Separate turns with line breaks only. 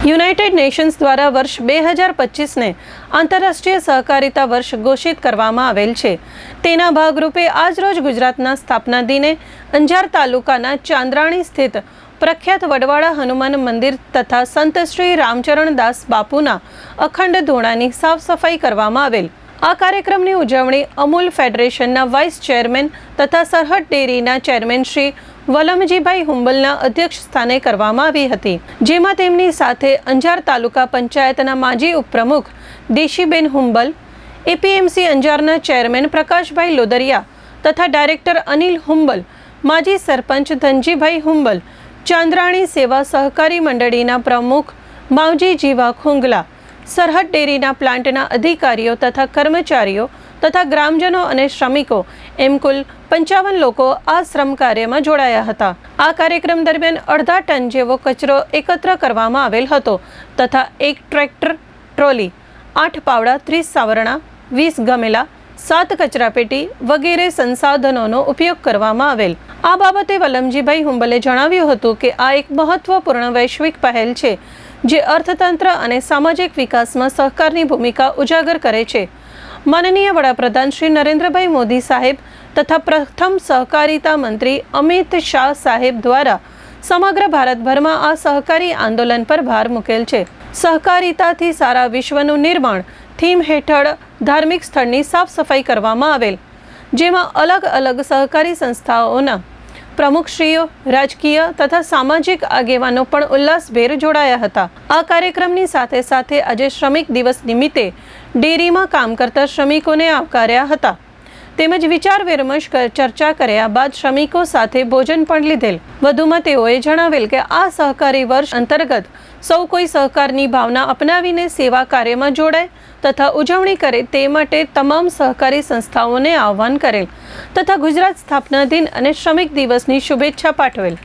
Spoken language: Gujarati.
યુનાઇટેડ નેશન્સ દ્વારા વર્ષ બે હજાર પચીસને આંતરરાષ્ટ્રીય સહકારિતા વર્ષ ઘોષિત કરવામાં આવેલ છે. તેના ભાગરૂપે આજરોજ ગુજરાતના સ્થાપના દિને અંજાર તાલુકાના ચાંદ્રાણી સ્થિત પ્રખ્યાત વડવાડા હનુમાન મંદિર તથા સંત શ્રી રામચરણ દાસ બાપુના અખંડ ધોણાની સાફ સફાઈ કરવામાં આવેલ. આ કાર્યક્રમની ઉજવણી અમૂલ ફેડરેશનના વાઇસ ચેરમેન તથા સરહદ ડેરીના ચેરમેન શ્રી વલમજીભાઈ હુંબલના અધ્યક્ષ સ્થાને કરવામાં આવી હતી, જેમાં તેમની સાથે અંજાર તાલુકા પંચાયતના માજી ઉપપ્રમુખ દેશીબેન હુંબલ, એપીએમસી અંજારના ચેરમેન પ્રકાશભાઈ લોદરિયા તથા ડાયરેક્ટર અનિલ હુંબલ, માજી સરપંચ ધનજીભાઈ હુંબલ, ચાંદ્રાણી સેવા સહકારી મંડળીના પ્રમુખ માવજી જીવા ખુંગલા, સરહદ ડેરીના પ્લાન્ટના અધિકારીઓ તથા કર્મચારીઓ તથા ગ્રામજનો અને શ્રમિકો એમ કુલ પંચાવન લોકો આ શ્રમ કાર્યમાં જોડાયા હતા. આ કાર્યક્રમ દરમિયાન અડધા ટન જેવો કચરો એકત્ર કરવામાં આવેલ હતો તથા એક ટ્રેક્ટર, ટ્રોલી, આઠ પાવડા, ત્રીસ સાવરણા, વીસ ગમેલા, સાત કચરાપેટી વગેરે સંસાધનોનો ઉપયોગ કરવામાં આવેલ. આ બાબતે વલમજીભાઈ હુંબલે જણાવ્યું હતું કે આ એક મહત્વપૂર્ણ વૈશ્વિક પહેલ છે, જે અર્થતંત્ર અને સામાજિક વિકાસમાં સહકારની ભૂમિકા ઉજાગર કરે છે. માનનીય વડાપ્રધાન શ્રી નરેન્દ્રભાઈ મોદી સાહેબ તથા પ્રથમ સહકારિતા મંત્રી અમિત શાહ સાહેબ દ્વારા સમગ્ર ભારતભરમાં આ સહકારી આંદોલન પર ભાર મૂકેલ છે. સહકારિતાથી સારા વિશ્વનું નિર્માણ થીમ હેઠળ ધાર્મિક સ્થળની સાફ સફાઈ કરવામાં આવેલ, જેમાં અલગ અલગ સહકારી સંસ્થાઓના પ્રમુખશ્રીઓ, રાજકીય તથા સામાજિક આગેવાનો પણ ઉલ્લાસભેર જોડાયા હતા. આ કાર્યક્રમની સાથે સાથે આજે શ્રમિક દિવસ નિમિત્તે ડેરીમાં કામ કરતા શ્રમિકોને આવકાર્યા હતા. તેમજ વિચાર વિમર્શ ચર્ચા કર્યા બાદ શ્રમિકો સાથે ભોજન પણ લીધેલ. વધુમાં તેઓએ જણાવેલ કે આ સહકારી વર્ષ અંતર્ગત સૌ કોઈ સહકારની ભાવના અપનાવીને સેવા કાર્યમાં જોડાય તથા ઉજવણી કરે તે માટે તમામ સહકારી સંસ્થાઓને આહવાન કરેલ તથા ગુજરાત સ્થાપના દિન અને શ્રમિક દિવસની શુભેચ્છા પાઠવેલ.